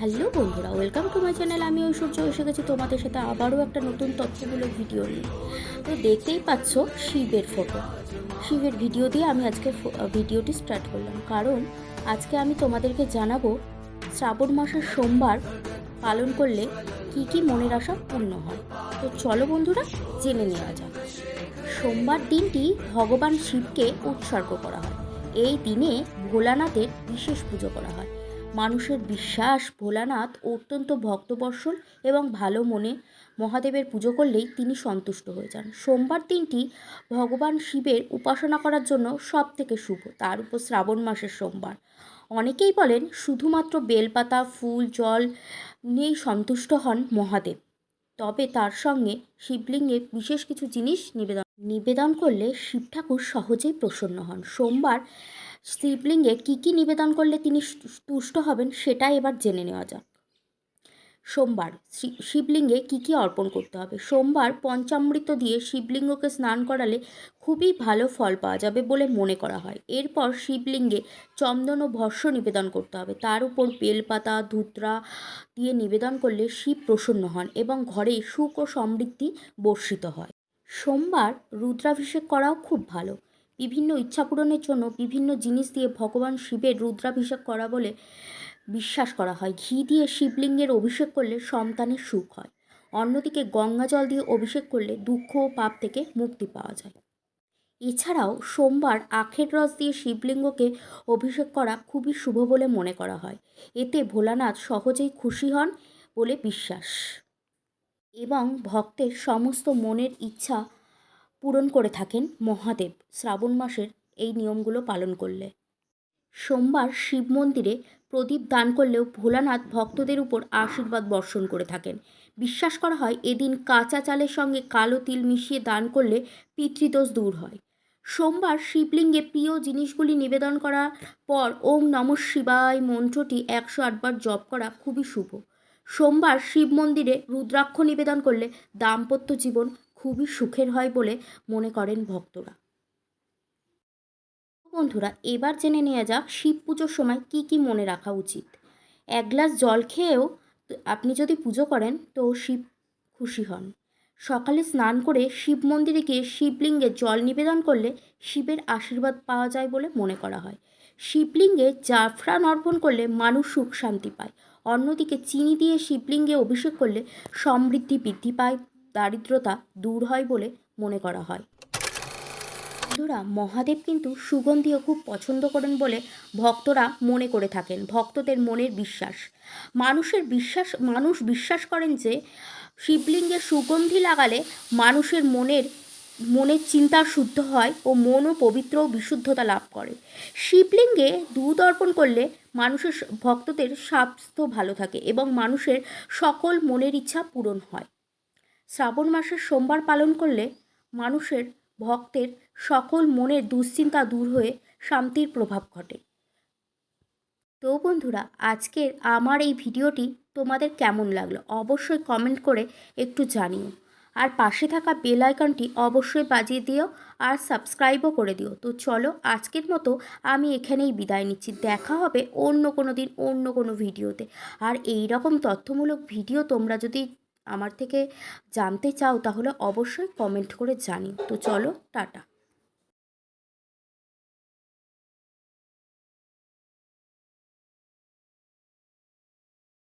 Hello বন্ধুরা, welcome to my channel. আমি ঐশ্বর্য, এসে গেছি তোমাদের সাথে আবারও একটা নতুন তথ্যমূলক ভিডিও নিয়ে। তো দেখতেই পাচ্ছ শিবের ফটো শিবের ভিডিও দিয়ে আমি আজকে ভিডিওটি স্টার্ট করলাম। কারণ আজকে আমি তোমাদেরকে জানাব শ্রাবণ মাসের সোমবার পালন করলে কি কি মনের আশা পূর্ণ হয়। তো চলো বন্ধুরা, জেনে নেওয়া যাক। সোমবার দিনটি ভগবান শিবকে উৎসর্গ করা হয়। এই দিনে ভোলানাথের বিশেষ পুজো করা হয়। মানুষের বিশ্বাস, ভোলানাথ অত্যন্ত ভক্তবর্ষল এবং ভালো মনে মহাদেবের পুজো করলেই তিনি সন্তুষ্ট হয়ে যান। সোমবার দিনটি ভগবান শিবের উপাসনা করার জন্য সব থেকে শুভ, তার উপর শ্রাবণ মাসের সোমবার। অনেকেই বলেন, শুধুমাত্র বেলপাতা, ফুল, জল নিয়েই সন্তুষ্ট হন মহাদেব। তবে তার সঙ্গে শিবলিঙ্গে বিশেষ কিছু জিনিস নিবেদন নিবেদন করলে শিব ঠাকুর সহজেই প্রসন্ন হন। সোমবার শিবলিঙ্গে কী কী নিবেদন করলে তিনি তুষ্ট হবেন সেটা এবার জেনে নেওয়া যাক। সোমবার শিবলিঙ্গে কী কী অর্পণ করতে হবে? সোমবার পঞ্চামৃত দিয়ে শিবলিঙ্গকে স্নান করালে খুবই ভালো ফল পাওয়া যাবে বলে মনে করা হয়। এরপর শিবলিঙ্গে চন্দন ও ভস্য নিবেদন করতে হবে। তার উপর বেলপাতা, ধুতরা দিয়ে নিবেদন করলে শিব প্রসন্ন হন এবং ঘরে সুখ ও সমৃদ্ধি বর্ষিত হয়। সোমবার রুদ্রাভিষেক করাও খুব ভালো। বিভিন্ন ইচ্ছা পূরণের জন্য বিভিন্ন জিনিস দিয়ে ভগবান শিবের রুদ্রাভিষেক করা বলে বিশ্বাস করা হয়। ঘি দিয়ে শিবলিঙ্গের অভিষেক করলে সন্তানের সুখ হয়। অন্যদিকে গঙ্গা জল দিয়ে অভিষেক করলে দুঃখ ও পাপ থেকে মুক্তি পাওয়া যায়। এছাড়াও সোমবার আখের রস দিয়ে শিবলিঙ্গকে অভিষেক করা খুবই শুভ বলে মনে করা হয়। এতে ভোলানাথ সহজেই খুশি হন বলে বিশ্বাস। এবং ভক্তের সমস্ত মনের ইচ্ছা পূরণ করে থাকেন মহাদেব শ্রাবণ মাসের এই নিয়মগুলো পালন করলে। সোমবার শিব মন্দিরে প্রদীপ দান করলেও ভোলানাথ ভক্তদের উপর আশীর্বাদ বর্ষণ করে থাকেন। বিশ্বাস করা হয়, এদিন কাঁচা চালের সঙ্গে কালো তিল মিশিয়ে দান করলে পিতৃদোষ দূর হয়। সোমবার শিবলিঙ্গে প্রিয় জিনিসগুলি নিবেদন করার পর ওম নম শিবায় মন্ত্রটি একশো আটবার জপ করা খুবই শুভ। সোমবার শিব মন্দিরে রুদ্রাক্ষ নিবেদন করলে দাম্পত্য জীবন খুবই সুখের হয় বলে মনে করেন ভক্তরা। বন্ধুরা, এবার জেনে নেওয়া যাক শিব পুজোর সময় কি কি মনে রাখা উচিত। এক গ্লাস জল খেয়েও আপনি যদি পুজো করেন তো শিব খুশি হন। সকালে স্নান করে শিব মন্দিরে গিয়ে শিবলিঙ্গে জল নিবেদন করলে শিবের আশীর্বাদ পাওয়া যায় বলে মনে করা হয়। শিবলিঙ্গে জাফরান অর্পণ করলে মানুষ সুখ শান্তি পায়। অন্যদিকে চিনি দিয়ে শিবলিঙ্গে অভিষেক করলে সমৃদ্ধি বৃদ্ধি পায়। দারিদ্রতা দূর হয় বলে মনে করা হয়। বন্ধুরা, মহাদেব কিন্তু সুগন্ধিও খুব পছন্দ করেন বলে ভক্তরা মনে করে থাকেন, ভক্তদের মনের বিশ্বাস। মানুষের বিশ্বাস, মানুষ বিশ্বাস করেন যে শিবলিঙ্গে সুগন্ধি লাগালে মানুষের মনের মনের চিন্তা শুদ্ধ হয় ও মনও পবিত্র বিশুদ্ধতা লাভ করে। শিবলিঙ্গে দুধ অর্পণ করলে মানুষের ভক্তদের স্বাস্থ্য ভালো থাকে এবং মানুষের সকল মনের ইচ্ছা পূরণ হয়। শ্রাবণ মাসের সোমবার পালন করলে মানুষের ভক্তের সকল মনের দুশ্চিন্তা দূর হয়ে শান্তির প্রভাব ঘটে। তো বন্ধুরা, আজকের আমার এই ভিডিওটি তোমাদের কেমন লাগল অবশ্যই কমেন্ট করে একটু জানিও। আর পাশে থাকা বেল আইকনটি অবশ্যই বাজিয়ে দিও আর সাবস্ক্রাইবও করে দিও। তো চলো, আজকের মতো আমি এখানেই বিদায় নিচ্ছি। দেখা হবে অন্য কোনো দিন অন্য কোনো ভিডিওতে। আর এই রকম তথ্যমূলক ভিডিও তোমরা যদি আমার থেকে জানতে চাও তাহলে অবশ্যই কমেন্ট করে জানি তো চলো টাটা।